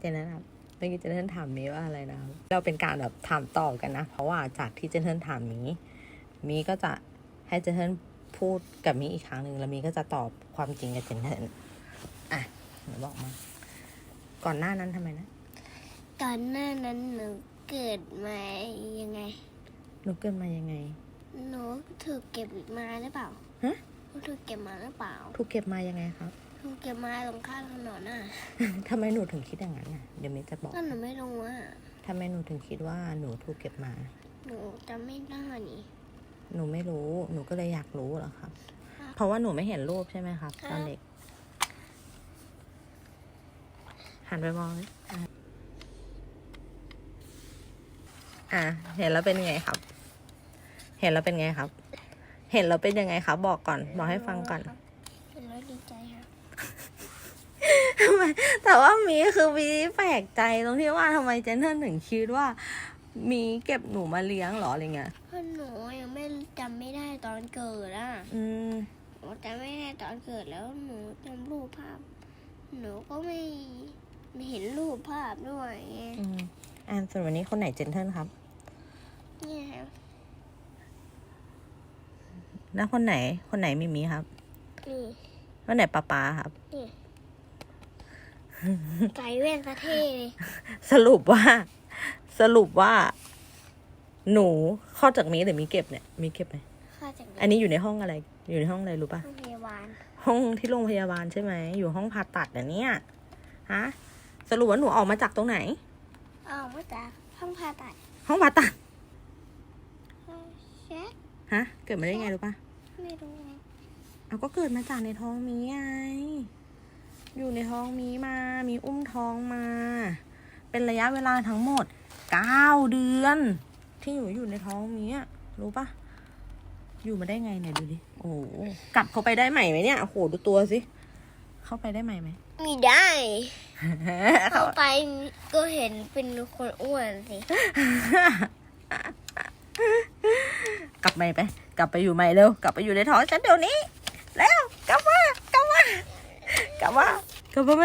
เจนเทนครับเมื่อกี้เจนเทนถามมีว่าอะไรนะครับ เราเป็นการแบบถามตอบกันนะ เพราะว่าจากที่เจนเทนถามมีมีก็จะให้เจนเทนพูดกับมีอีกครั้งหนึ่งแล้วมีก็จะตอบความจริงกับเจนเทนอะหนูบอกมา ก่อนหน้านั้นทำไมนะตอนหน้านั้นหนูเกิดมายังไง หนูเกิดมายังไง หนูถูกเก็บมาหรือเปล่า ฮะ หนูถูกเก็บมาหรือเปล่า ถูกเก็บมายังไงครับ ถูกเก็บมาตรงข้างถนนน่ะทำไมหนูถึงคิดอย่างนั้นน่ะ เดี๋ยวมิจะบอกก็หนูไม่รู้อะทำไมหนูถึงคิดว่าหนูถูกเก็บมา หนูจำไม่ได้นี่หนูไม่รู้ หนูก็เลยอยากรู้เหรอครับค่ะเพราะว่าหนูไม่เห็นรูปใช่ไหมครับค่ะตอนเด็ก หันไปมองเลยอะอะ เห็นแล้วเป็นไงครับ เห็นแล้วเป็นไงครับ เห็นแล้วเป็นยังไงครับ บอกก่อน บอกให้ฟังก่อน เห็นแล้วดีใจค่ะ แต่ว่ามีคือมีแปลกใจตรงที่ว่าทำไมเจนเทนถึงคิดว่า มีเก็บหนูมาเลี้ยงเหรออะไรเงี้ยเพราะหนูยังไม่จำไม่ได้ตอนเกิดอะ อืมหนูจำไม่ได้ตอนเกิดแล้วหนูจำรูปภาพ หนูก็ไม่ไม่เห็นรูปภาพด้วยไงอืมอ่านส่วนวันนี้คนไหนเจนเทนครับเนี่ยครับแล้วคนไหน คนไหนมิมีครับ นี่คนไหนป๊าป๊าครับ ใส่แว่นประเทศเลยสรุปว่า สรุปว่า หนูข้อจากมีหรือมีเก็บเนี่ย มีเก็บไหมค่าจากอันนี้อยู่ในห้องอะไร อยู่ในห้องอะไรรู้ปะโรงพยาบาลห้องที่โรงพยาบาลใช่ไหม อยู่ห้องผ่าตัดอะเนี่ยฮะสรุปว่าหนูออกมาจากตรงไหนออกมาจากห้องผ่าตัดห้องผ่าตัดเช็คฮะ เกิดมาได้ไงรู้ปะไม่รู้ไงเอาก็เกิดมาจากในท้องมีไงอยู่ในท้องมีมา มีอุ้มท้องมา เป็นระยะเวลาทั้งหมดเก้าเดือน ที่อยู่อยู่ในท้องมีอะรู้ปะอยู่มาได้ไงเนี่ยดูดิ โอ้โหกลับเข้าไปได้ใหม่ไหมเนี่ยโอ้โหดูตัวสิ เข้าไปได้ใหม่ไหมมีได้เข้าเข้าไปก็เห็นเป็นคนอ้วนสิ กลับใหม่ไป กลับไปอยู่ใหม่เร็ว กลับไปอยู่ในท้องฉันเดี๋ยวนี้ แล้ว กลับมากลับมากลับมากลับมาไหม